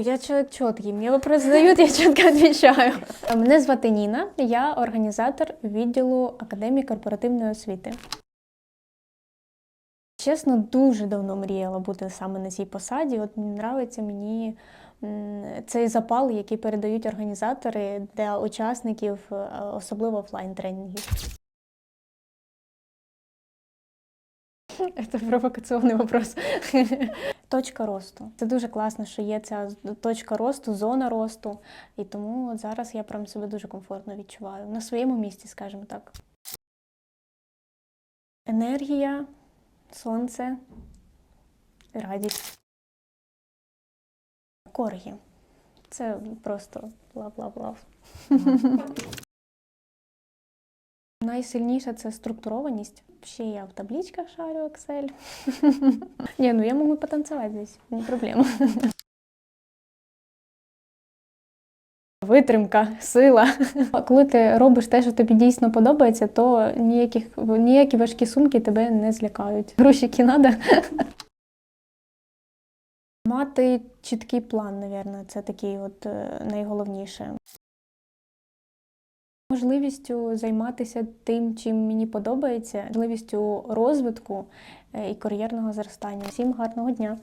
Я человек чіткий, мені вопрос задають, я чітко відповідаю. Мене звати Ніна, я організатор відділу Академії корпоративної освіти. Чесно, дуже давно мріяла бути саме на цій посаді. От мені подобається мені цей запал, який передають організатори для учасників, е, особливо офлайн Це провокаційний вопрос. Точка росту. Це дуже класно, що є ця точка росту, зона росту. І тому от зараз я прям себе дуже комфортно відчуваю. На своєму місці, скажімо так. Енергія, сонце, радість. Коргі. Це просто бла-бла-бла. Найсильніше це структурованість. Ще я в табличках шарю Excel. Ні, ну я можу потанцювати здесь, не проблема. Витримка, сила. Коли ти робиш те, що тобі дійсно подобається, то ніяких, ніякі важкі сумки тебе не злякають. Грушики треба. Мати чіткий план, напевно, це такий от е, найголовніше. Можливістю займатися тим, чим мені подобається, можливістю розвитку е, і кар'єрного зростання. Всім гарного дня!